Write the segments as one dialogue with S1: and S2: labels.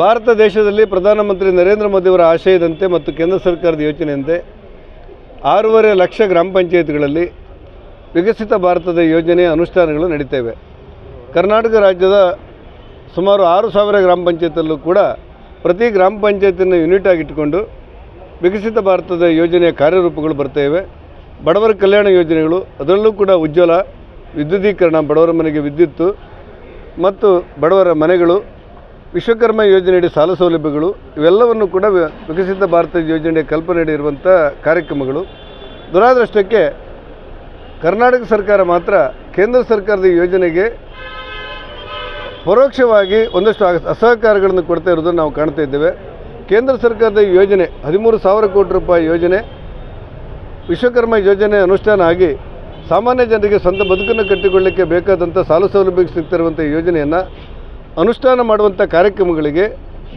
S1: ಭಾರತ ದೇಶದಲ್ಲಿ ಪ್ರಧಾನಮಂತ್ರಿ ನರೇಂದ್ರ ಮೋದಿಯವರ ಆಶಯದಂತೆ ಮತ್ತು ಕೇಂದ್ರ ಸರ್ಕಾರದ ಯೋಜನೆಯಂತೆ ಆರೂವರೆ ಲಕ್ಷ ಗ್ರಾಮ ಪಂಚಾಯತ್ಗಳಲ್ಲಿ ವಿಕಸಿತ ಭಾರತದ ಯೋಜನೆ ಅನುಷ್ಠಾನಗಳು ನಡೀತೇವೆ. ಕರ್ನಾಟಕ ರಾಜ್ಯದ ಸುಮಾರು ಆರು ಸಾವಿರ ಗ್ರಾಮ ಪಂಚಾಯತಲ್ಲೂ ಕೂಡ ಪ್ರತಿ ಗ್ರಾಮ ಪಂಚಾಯತಿನ ಯೂನಿಟ್ ಆಗಿಟ್ಟುಕೊಂಡು ವಿಕಸಿತ ಭಾರತದ ಯೋಜನೆಯ ಕಾರ್ಯರೂಪಗಳು ಬರ್ತೇವೆ. ಬಡವರ ಕಲ್ಯಾಣ ಯೋಜನೆಗಳು, ಅದರಲ್ಲೂ ಕೂಡ ಉಜ್ವಲ ವಿದ್ಯುದೀಕರಣ ಬಡವರ ಮನೆಗೆ ವಿದ್ಯುತ್ತು ಮತ್ತು ಬಡವರ ಮನೆಗಳು ವಿಶ್ವಕರ್ಮ ಯೋಜನೆಯಡಿ ಸಾಲ ಸೌಲಭ್ಯಗಳು ಇವೆಲ್ಲವನ್ನು ಕೂಡ ವಿಕಸಿತ ಭಾರತ ಯೋಜನೆಯ ಕಲ್ಪನೆಯಡಿ ಇರುವಂಥ ಕಾರ್ಯಕ್ರಮಗಳು. ದುರಾದೃಷ್ಟಕ್ಕೆ ಕರ್ನಾಟಕ ಸರ್ಕಾರ ಮಾತ್ರ ಕೇಂದ್ರ ಸರ್ಕಾರದ ಯೋಜನೆಗೆ ಪರೋಕ್ಷವಾಗಿ ಒಂದಷ್ಟು ಅಸಹಕಾರಗಳನ್ನು ಕೊಡ್ತಾ ಇರೋದನ್ನು ನಾವು ಕಾಣ್ತಾ ಇದ್ದೇವೆ. ಕೇಂದ್ರ ಸರ್ಕಾರದ ಯೋಜನೆ, ಹದಿಮೂರು ಸಾವಿರ ಕೋಟಿ ರೂಪಾಯಿ ಯೋಜನೆ, ವಿಶ್ವಕರ್ಮ ಯೋಜನೆ ಅನುಷ್ಠಾನ ಆಗಿ ಸಾಮಾನ್ಯ ಜನರಿಗೆ ಸ್ವಂತ ಬದುಕನ್ನು ಕಟ್ಟಿಕೊಳ್ಳಲಿಕ್ಕೆ ಬೇಕಾದಂಥ ಸಾಲ ಸೌಲಭ್ಯ ಸಿಗ್ತಿರುವಂಥ ಯೋಜನೆಯನ್ನು ಅನುಷ್ಠಾನ ಮಾಡುವಂಥ ಕಾರ್ಯಕ್ರಮಗಳಿಗೆ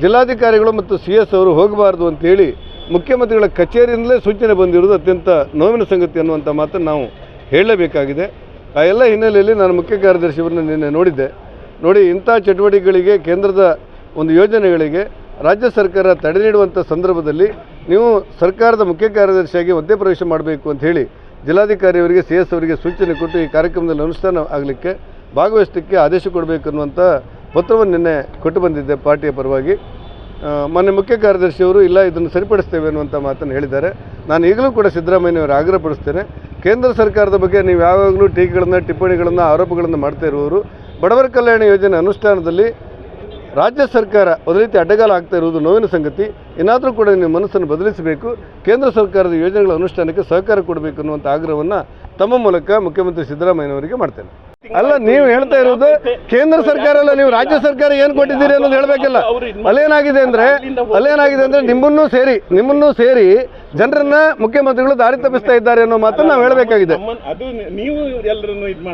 S1: ಜಿಲ್ಲಾಧಿಕಾರಿಗಳು ಮತ್ತು ಸಿ ಎಸ್ ಅವರು ಹೋಗಬಾರ್ದು ಅಂತೇಳಿ ಮುಖ್ಯಮಂತ್ರಿಗಳ ಕಚೇರಿಯಿಂದಲೇ ಸೂಚನೆ ಬಂದಿರುವುದು ಅತ್ಯಂತ ನೋವಿನ ಸಂಗತಿ ಅನ್ನುವಂಥ ಮಾತನ್ನು ನಾವು ಹೇಳಲೇಬೇಕಾಗಿದೆ ಆ ಎಲ್ಲ ಹಿನ್ನೆಲೆಯಲ್ಲಿ ನಾನು ಮುಖ್ಯ ಕಾರ್ಯದರ್ಶಿಯವರನ್ನು ನಿನ್ನೆ ನೋಡಿದ್ದೆ. ನೋಡಿ, ಇಂಥ ಚಟುವಟಿಕೆಗಳಿಗೆ ಕೇಂದ್ರದ ಒಂದು ಯೋಜನೆಗಳಿಗೆ ರಾಜ್ಯ ಸರ್ಕಾರ ತಡೆ ನೀಡುವಂಥ ಸಂದರ್ಭದಲ್ಲಿ ನೀವು ಸರ್ಕಾರದ ಮುಖ್ಯ ಕಾರ್ಯದರ್ಶಿಯಾಗಿ ಪ್ರವೇಶ ಮಾಡಬೇಕು ಅಂತ ಹೇಳಿ ಜಿಲ್ಲಾಧಿಕಾರಿಯವರಿಗೆ, ಸಿ ಎಸ್ ಅವರಿಗೆ ಸೂಚನೆ ಕೊಟ್ಟು ಈ ಕಾರ್ಯಕ್ರಮದಲ್ಲಿ ಅನುಷ್ಠಾನ ಆಗಲಿಕ್ಕೆ ಭಾಗವಹಿಸಲಿಕ್ಕೆ ಆದೇಶ ಕೊಡಬೇಕು ಅನ್ನುವಂಥ ಪತ್ರವನ್ನು ನಿನ್ನೆ ಕೊಟ್ಟು ಬಂದಿದ್ದೆ ಪಾರ್ಟಿಯ ಪರವಾಗಿ. ಮೊನ್ನೆ ಮುಖ್ಯ ಕಾರ್ಯದರ್ಶಿಯವರು ಇಲ್ಲ, ಇದನ್ನು ಸರಿಪಡಿಸ್ತೇವೆ ಅನ್ನುವಂಥ ಮಾತನ್ನು ಹೇಳಿದ್ದಾರೆ. ನಾನು ಈಗಲೂ ಕೂಡ ಸಿದ್ದರಾಮಯ್ಯನವರು ಆಗ್ರಹಪಡಿಸ್ತೇನೆ. ಕೇಂದ್ರ ಸರ್ಕಾರದ ಬಗ್ಗೆ ನೀವು ಯಾವಾಗಲೂ ಟೀಕೆಗಳನ್ನು, ಟಿಪ್ಪಣಿಗಳನ್ನು, ಆರೋಪಗಳನ್ನು ಮಾಡ್ತಾ ಇರುವವರು, ಬಡವರ ಕಲ್ಯಾಣ ಯೋಜನೆ ಅನುಷ್ಠಾನದಲ್ಲಿ ರಾಜ್ಯ ಸರ್ಕಾರ ಒಂದು ರೀತಿ ಅಡ್ಡಗಾಲ ಆಗ್ತಾ ಇರುವುದು ನೋವಿನ ಸಂಗತಿ. ಏನಾದರೂ ಕೂಡ ನೀವು ಮನಸ್ಸನ್ನು ಬದಲಿಸಬೇಕು. ಕೇಂದ್ರ ಸರ್ಕಾರದ ಯೋಜನೆಗಳ ಅನುಷ್ಠಾನಕ್ಕೆ ಸಹಕಾರ ಕೊಡಬೇಕು ಅನ್ನುವಂಥ ಆಗ್ರಹವನ್ನು ತಮ್ಮ ಮೂಲಕ ಮುಖ್ಯಮಂತ್ರಿ ಸಿದ್ದರಾಮಯ್ಯನವರಿಗೆ ಮಾಡ್ತೇನೆ. ಅಲ್ಲ ನೀವು ಹೇಳ್ತಾ ಇರೋದು ಕೇಂದ್ರ ಸರ್ಕಾರ ಅಲ್ಲ ನೀವು ರಾಜ್ಯ ಸರ್ಕಾರ ಏನು ಕೊಟ್ಟಿದ್ದೀರಿ ಅನ್ನೋದು ಹೇಳಬೇಕಲ್ಲ. ಅಲ್ಲೇನಾಗಿದೆ ಅಂದರೆ ಅಲ್ಲೇನಾಗಿದೆ ಅಂದರೆ ನಿಮ್ಮನ್ನೂ ಸೇರಿ ನಿಮ್ಮನ್ನೂ ಸೇರಿ ಜನರನ್ನ ಮುಖ್ಯಮಂತ್ರಿಗಳು ದಾರಿ ತಪ್ಪಿಸ್ತಾ ಇದ್ದಾರೆ ಅನ್ನೋ ಮಾತನ್ನು ನಾವು ಹೇಳಬೇಕಾಗಿದೆ.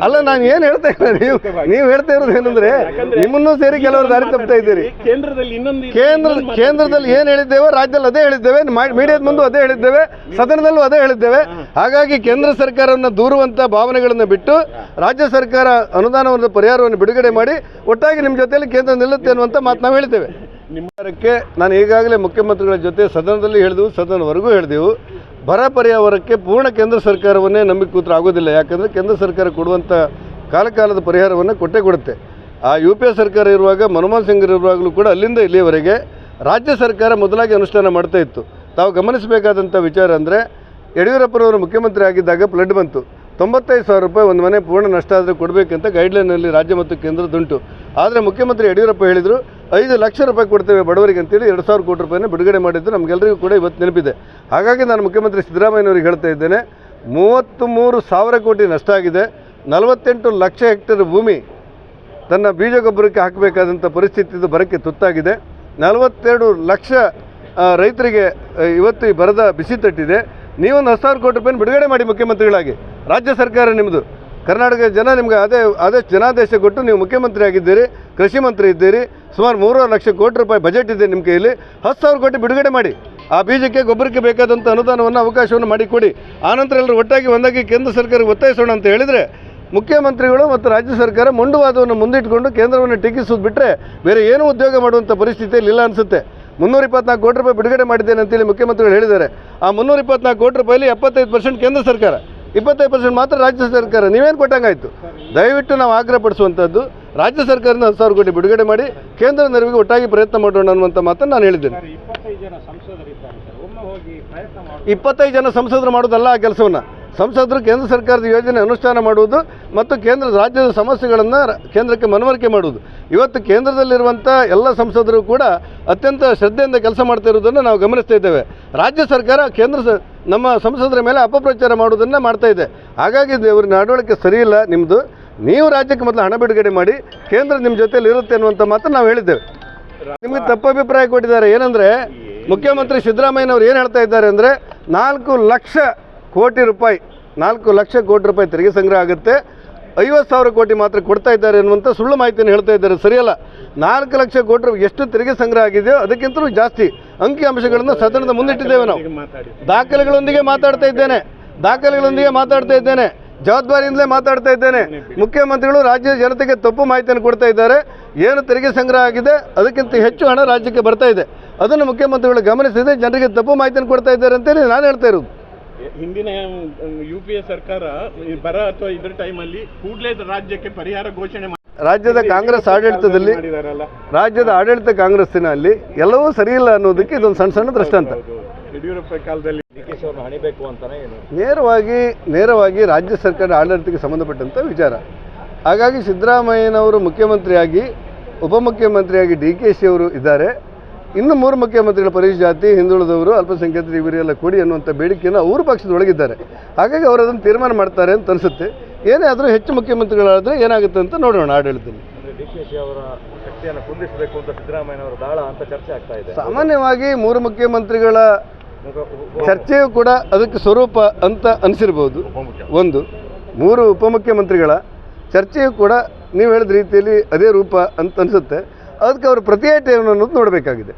S1: ಅಲ್ಲ ನಾನು ಏನು ಹೇಳ್ತಾ ಇಲ್ಲ ನೀವು ನೀವು ಹೇಳ್ತಾ ಇರೋದು ಏನಂದ್ರೆ ನಿಮ್ಮನ್ನು ಸೇರಿ ಕೆಲವರು ದಾರಿ ತಪ್ಪಿಸ್ತಾ ಇದ್ದೀರಿ. ಕೇಂದ್ರ ಕೇಂದ್ರದಲ್ಲಿ ಏನು ಹೇಳಿದ್ದೇವೆ ರಾಜ್ಯದಲ್ಲಿ ಅದೇ ಹೇಳಿದ್ದೇವೆ ಮೀಡಿಯಾದ ಮುಂದೆ ಅದೇ ಹೇಳಿದ್ದೇವೆ ಸದನದಲ್ಲೂ ಅದೇ ಹೇಳಿದ್ದೇವೆ. ಹಾಗಾಗಿ ಕೇಂದ್ರ ಸರ್ಕಾರವನ್ನು ದೂರುವಂಥ ಭಾವನೆಗಳನ್ನು ಬಿಟ್ಟು ರಾಜ್ಯ ಸರ್ಕಾರ ಅನುದಾನವನ್ನು ಪರಿಹಾರವನ್ನು ಬಿಡುಗಡೆ ಮಾಡಿ ಒಟ್ಟಾಗಿ ನಿಮ್ಮ ಜೊತೆಯಲ್ಲಿ ಕೇಂದ್ರ ನಿಲ್ಲುತ್ತೆ ಅನ್ನುವಂಥ ಮಾತು ನಾವು ಹೇಳಿದ್ದೇವೆ. ನಿಮ್ಮಕ್ಕೆ ನಾನು ಈಗಾಗಲೇ ಮುಖ್ಯಮಂತ್ರಿಗಳ ಜೊತೆ ಸದನದಲ್ಲಿ ಹೇಳಿದೆವು, ಸದನವರೆಗೂ ಹೇಳಿದೆವು. ಬರ ಪರಿಹಾರಕ್ಕೆ ಪೂರ್ಣ ಕೇಂದ್ರ ಸರ್ಕಾರವನ್ನೇ ನಂಬಿಕೆ ಕೂತ್ರ ಆಗೋದಿಲ್ಲ. ಯಾಕಂದರೆ ಕೇಂದ್ರ ಸರ್ಕಾರ ಕೊಡುವಂಥ ಕಾಲಕಾಲದ ಪರಿಹಾರವನ್ನು ಕೊಟ್ಟೇ ಕೊಡುತ್ತೆ. ಆ ಯು ಸರ್ಕಾರ ಇರುವಾಗ, ಮನಮೋಹನ್ ಸಿಂಗ್ ಇರುವಾಗಲೂ ಕೂಡ ಅಲ್ಲಿಂದ ಇಲ್ಲಿಯವರೆಗೆ ರಾಜ್ಯ ಸರ್ಕಾರ ಮೊದಲಾಗಿ ಅನುಷ್ಠಾನ ಮಾಡ್ತಾ ಇತ್ತು. ತಾವು ಗಮನಿಸಬೇಕಾದಂಥ ವಿಚಾರ ಅಂದರೆ, ಯಡಿಯೂರಪ್ಪನವರು ಮುಖ್ಯಮಂತ್ರಿ ಆಗಿದ್ದಾಗ ಫ್ಲಡ್ ಬಂತು. ತೊಂಬತ್ತೈದು ಸಾವಿರ ರೂಪಾಯಿ ಒಂದು ಮನೆ ಪೂರ್ಣ ನಷ್ಟ ಆದರೆ ಕೊಡಬೇಕಂತ ಗೈಡ್ಲೈನಲ್ಲಿ ರಾಜ್ಯ ಮತ್ತು ಕೇಂದ್ರದುಂಟು ಆದರೆ ಮುಖ್ಯಮಂತ್ರಿ ಯಡಿಯೂರಪ್ಪ ಹೇಳಿದರು ಐದು ಲಕ್ಷ ರೂಪಾಯಿ ಕೊಡ್ತೇವೆ ಬಡವರಿಗೆ ಅಂತೇಳಿ ಎರಡು ಸಾವಿರ ಕೋಟಿ ರೂಪಾಯಿನ ಬಿಡುಗಡೆ ಮಾಡಿದ್ದು ನಮಗೆಲ್ಲರಿಗೂ ಕೂಡ ಇವತ್ತು ನೆನಪಿದೆ. ಹಾಗಾಗಿ ನಾನು ಮುಖ್ಯಮಂತ್ರಿ ಸಿದ್ದರಾಮಯ್ಯನವರಿಗೆ ಹೇಳ್ತಾ ಇದ್ದೇನೆ ಮೂವತ್ತು ಮೂರು ಸಾವಿರ ಕೋಟಿ ನಷ್ಟ ಆಗಿದೆ, ನಲವತ್ತೆಂಟು ಲಕ್ಷ ಹೆಕ್ಟೇರ್ ಭೂಮಿ ತನ್ನ ಬೀಜ ಗೊಬ್ಬರಕ್ಕೆ ಹಾಕಬೇಕಾದಂಥ ಪರಿಸ್ಥಿತಿ ಬರಕ್ಕೆ ತುತ್ತಾಗಿದೆ. ನಲವತ್ತೆರಡು ಲಕ್ಷ ರೈತರಿಗೆ ಇವತ್ತು ಈ ಬರದ ಬಿಸಿ ತಟ್ಟಿದೆ. ನೀವೊಂದು ಹತ್ತು ಸಾವಿರ ಕೋಟಿ ರೂಪಾಯಿ ಬಿಡುಗಡೆ ಮಾಡಿ ಮುಖ್ಯಮಂತ್ರಿಗಳಾಗಿ. ರಾಜ್ಯ ಸರ್ಕಾರ ನಿಮ್ಮದು. ಕರ್ನಾಟಕ ಜನ ನಿಮ್ಗೆ ಅದೇ ಅದೇ ಜನಾದೇಶ ಕೊಟ್ಟು ನೀವು ಮುಖ್ಯಮಂತ್ರಿ ಆಗಿದ್ದೀರಿ, ಕೃಷಿ ಮಂತ್ರಿ ಇದ್ದೀರಿ, ಸುಮಾರು ಮೂರುವರೆ ಲಕ್ಷ ಕೋಟಿ ರೂಪಾಯಿ ಬಜೆಟ್ ಇದೆ ನಿಮ್ಮ ಕೈಯಲ್ಲಿ ಹತ್ತು ಸಾವಿರ ಕೋಟಿ ಬಿಡುಗಡೆ ಮಾಡಿ. ಆ ಬೀಜಕ್ಕೆ ಗೊಬ್ಬರಕ್ಕೆ ಬೇಕಾದಂಥ ಅನುದಾನವನ್ನು ಅವಕಾಶವನ್ನು ಮಾಡಿಕೊಡಿ ಆನಂತರ ಎಲ್ಲರೂ ಒಟ್ಟಾಗಿ ಒಂದಾಗಿ ಕೇಂದ್ರ ಸರ್ಕಾರಕ್ಕೆ ಒತ್ತಾಯಿಸೋಣ ಅಂತ ಹೇಳಿದರೆ, ಮುಖ್ಯಮಂತ್ರಿಗಳು ಮತ್ತು ರಾಜ್ಯ ಸರ್ಕಾರ ಮುಂಡುವಾದವನ್ನು ಮುಂದಿಟ್ಕೊಂಡು ಕೇಂದ್ರವನ್ನು ಟೀಕಿಸೋದು ಬಿಟ್ಟರೆ ಬೇರೆ ಏನೂ ಉದ್ಯೋಗ ಮಾಡುವಂಥ ಪರಿಸ್ಥಿತಿಯಲ್ಲಿ ಇಲ್ಲ ಅನಿಸುತ್ತೆ. ಮುನ್ನೂರ ಇಪ್ಪತ್ನಾಲ್ಕು ಕೋಟಿ ರೂಪಾಯಿ ಬಿಡುಗಡೆ ಮಾಡಿದ್ದೇನೆ ಅಂತೇಳಿ ಮುಖ್ಯಮಂತ್ರಿಗಳು ಹೇಳಿದ್ದಾರೆ. ಆ ಮುನ್ನೂರ ಇಪ್ಪತ್ನಾಲ್ಕು ಕೋಟಿ ರೂಪಾಯಲ್ಲಿ ಎಪ್ಪತ್ತೈದು ಪರ್ಸೆಂಟ್ ಕೇಂದ್ರ ಸರ್ಕಾರ. ಇಪ್ಪತ್ತೈದು ಪರ್ಸೆಂಟ್ ಮಾತ್ರ ರಾಜ್ಯ ಸರ್ಕಾರ ನೀವೇನು ಕೊಟ್ಟಂಗಾಯ್ತು? ದಯವಿಟ್ಟು ನಾವು ಆಗ್ರಹಪಡಿಸುವಂಥದ್ದು ರಾಜ್ಯ ಸರ್ಕಾರನ ಹತ್ತು ಸಾವಿರ ಕೋಟಿ ಬಿಡುಗಡೆ ಮಾಡಿ ಕೇಂದ್ರ ನೆರವಿಗೆ ಒಟ್ಟಾಗಿ ಪ್ರಯತ್ನ ಮಾಡೋಣ ಅನ್ನುವಂಥ ಮಾತನ್ನು ನಾನು ಹೇಳಿದ್ದೇನೆ.
S2: ಇಪ್ಪತ್ತೈದು ಜನ
S1: ಸಂಸದರು ಮಾಡೋದಲ್ಲ ಆ ಕೆಲಸವನ್ನು. ಸಂಸದರು ಕೇಂದ್ರ ಸರ್ಕಾರದ ಯೋಜನೆ ಅನುಷ್ಠಾನ ಮಾಡುವುದು ಮತ್ತು ಕೇಂದ್ರ ರಾಜ್ಯದ ಸಮಸ್ಯೆಗಳನ್ನು ಕೇಂದ್ರಕ್ಕೆ ಮನವರಿಕೆ ಮಾಡುವುದು. ಇವತ್ತು ಕೇಂದ್ರದಲ್ಲಿರುವಂಥ ಎಲ್ಲ ಸಂಸದರು ಕೂಡ ಅತ್ಯಂತ ಶ್ರದ್ಧೆಯಿಂದ ಕೆಲಸ ಮಾಡ್ತಾ ಇರುವುದನ್ನು ನಾವು ಗಮನಿಸ್ತಾ ಇದ್ದೇವೆ. ರಾಜ್ಯ ಸರ್ಕಾರ ಕೇಂದ್ರ ಸ ನಮ್ಮ ಸಂಸದರ ಮೇಲೆ ಅಪಪ್ರಚಾರ ಮಾಡೋದನ್ನು ಮಾಡ್ತಾ ಇದೆ. ಹಾಗಾಗಿ ಇವ್ರ ನಡವಳಿಕೆ ಸರಿಯಿಲ್ಲ ನಿಮ್ಮದು ನೀವು ರಾಜ್ಯಕ್ಕೆ ಮೊದಲು ಹಣ ಬಿಡುಗಡೆ ಮಾಡಿ, ಕೇಂದ್ರ ನಿಮ್ಮ ಜೊತೆಯಲ್ಲಿ ಇರುತ್ತೆ ಅನ್ನುವಂಥ ಮಾತ್ರ ನಾವು ಹೇಳಿದ್ದೇವೆ. ನಿಮಗೆ ತಪ್ಪು ಅಭಿಪ್ರಾಯ ಕೊಟ್ಟಿದ್ದಾರೆ. ಏನಂದರೆ, ಮುಖ್ಯಮಂತ್ರಿ ಸಿದ್ದರಾಮಯ್ಯನವರು ಏನು ಹೇಳ್ತಾ ಇದ್ದಾರೆ ಅಂದರೆ, ನಾಲ್ಕು ಲಕ್ಷ ಕೋಟಿ ರೂಪಾಯಿ, ನಾಲ್ಕು ಲಕ್ಷ ಕೋಟಿ ರೂಪಾಯಿ ತೆರಿಗೆ ಸಂಗ್ರಹ ಆಗುತ್ತೆ. ಐವತ್ತು ಸಾವಿರ ಕೋಟಿ ಮಾತ್ರ ಕೊಡ್ತಾ ಇದ್ದಾರೆ ಅನ್ನುವಂಥ ಸುಳ್ಳು ಮಾಹಿತಿಯನ್ನು ಹೇಳ್ತಾ ಇದ್ದಾರೆ. ಸರಿಯಲ್ಲ? ನಾಲ್ಕು ಲಕ್ಷ ಕೋಟಿ ಎಷ್ಟು ತೆರಿಗೆ ಸಂಗ್ರಹ ಆಗಿದೆಯೋ ಅದಕ್ಕಿಂತಲೂ ಜಾಸ್ತಿ ಅಂಕಿ ಅಂಶಗಳನ್ನು ಸದನದ ಮುಂದಿಟ್ಟಿದ್ದೇವೆ ನಾವು. ದಾಖಲೆಗಳೊಂದಿಗೆ ಮಾತಾಡ್ತಾ ಇದ್ದೇನೆ. ದಾಖಲೆಗಳೊಂದಿಗೆ ಮಾತಾಡ್ತಾ ಇದ್ದೇನೆ. ಜವಾಬ್ದಾರಿಯಿಂದಲೇ ಮಾತಾಡ್ತಾ ಇದ್ದೇನೆ. ಮುಖ್ಯಮಂತ್ರಿಗಳು ರಾಜ್ಯದ ಜನತೆಗೆ ತಪ್ಪು ಮಾಹಿತಿಯನ್ನು ಕೊಡ್ತಾ ಇದ್ದಾರೆ. ಏನು ತೆರಿಗೆ ಸಂಗ್ರಹ ಆಗಿದೆ, ಅದಕ್ಕಿಂತ ಹೆಚ್ಚು ಹಣ ರಾಜ್ಯಕ್ಕೆ ಬರ್ತಾ ಇದೆ. ಅದನ್ನು ಮುಖ್ಯಮಂತ್ರಿಗಳು ಗಮನಿಸಿದೆ ಜನರಿಗೆ ತಪ್ಪು ಮಾಹಿತಿಯನ್ನು ಕೊಡ್ತಾ ಇದ್ದಾರೆ ಅಂತೇಳಿ ನಾನು ಹೇಳ್ತಾ ಇರೋದು.
S2: ಹಿಂದಿನ ಯು ಪಿ ಎ ಸರ್ಕಾರ ಬರ ಅಥವಾ ಇದ್ರ ಟೈಮಲ್ಲಿ ಕೂಡಲೇ ರಾಜ್ಯಕ್ಕೆ ಪರಿಹಾರ ಘೋಷಣೆ ಮಾಡಿ-
S1: ರಾಜ್ಯದ ಕಾಂಗ್ರೆಸ್ ಆಡಳಿತದಲ್ಲಿ ರಾಜ್ಯದ ಆಡಳಿತ ಕಾಂಗ್ರೆಸ್ಸಿನಲ್ಲಿ ಎಲ್ಲವೂ ಸರಿಯಿಲ್ಲ ಅನ್ನೋದಕ್ಕೆ ಇದೊಂದು ಸಣ್ಣ ಸಣ್ಣ ದೃಷ್ಟಾಂತ.
S2: ಅಂತ ಯಡಿಯೂರಪ್ಪ ಕಾಲದಲ್ಲಿ
S3: ಡಿ ಕೆ ಶಿ ಅವ್ರನ್ನ ಹಣಿಬೇಕು ಅಂತಾನೆ
S1: ನೇರವಾಗಿ ನೇರವಾಗಿ ರಾಜ್ಯ ಸರ್ಕಾರ ಆಡಳಿತಕ್ಕೆ ಸಂಬಂಧಪಟ್ಟಂಥ ವಿಚಾರ. ಹಾಗಾಗಿ ಸಿದ್ದರಾಮಯ್ಯನವರು ಮುಖ್ಯಮಂತ್ರಿಯಾಗಿ ಉಪಮುಖ್ಯಮಂತ್ರಿಯಾಗಿ ಡಿ ಕೆ ಶಿ ಅವರು ಇದ್ದಾರೆ. ಇನ್ನು ಮೂರು ಮುಖ್ಯಮಂತ್ರಿಗಳು ಪರೀಶ್ ಜಾತಿ ಹಿಂದುಳಿದವರು ಅಲ್ಪಸಂಖ್ಯಾತರು ಇವರೆಲ್ಲ ಕೊಡಿ ಅನ್ನುವಂಥ ಬೇಡಿಕೆಯನ್ನು ಅವರು ಪಕ್ಷದೊಳಗಿದ್ದಾರೆ. ಹಾಗಾಗಿ ಅವರು ಅದನ್ನು ತೀರ್ಮಾನ ಮಾಡ್ತಾರೆ ಅಂತ ಅನಿಸುತ್ತೆ. ಏನೇ ಆದರೂ ಹೆಚ್ಚು ಮುಖ್ಯಮಂತ್ರಿಗಳಾದರೆ ಏನಾಗುತ್ತೆ ಅಂತ ನೋಡೋಣ ಆಡಳಿತದಲ್ಲಿ. ಸಾಮಾನ್ಯವಾಗಿ ಮೂರು ಮುಖ್ಯಮಂತ್ರಿಗಳ ಚರ್ಚೆಯು ಕೂಡ ಅದಕ್ಕೆ ಸ್ವರೂಪ ಅಂತ ಅನಿಸಿರ್ಬೋದು. ಒಂದು ಮೂರು ಉಪಮುಖ್ಯಮಂತ್ರಿಗಳ ಚರ್ಚೆಯು ಕೂಡ ನೀವು ಹೇಳಿದ ರೀತಿಯಲ್ಲಿ ಅದೇ ರೂಪ ಅಂತ ಅನಿಸುತ್ತೆ. ಅದಕ್ಕೆ ಅವರು ಪ್ರತಿಯಾಟ ಏನು ಅನ್ನೋದು ನೋಡಬೇಕಾಗಿದೆ.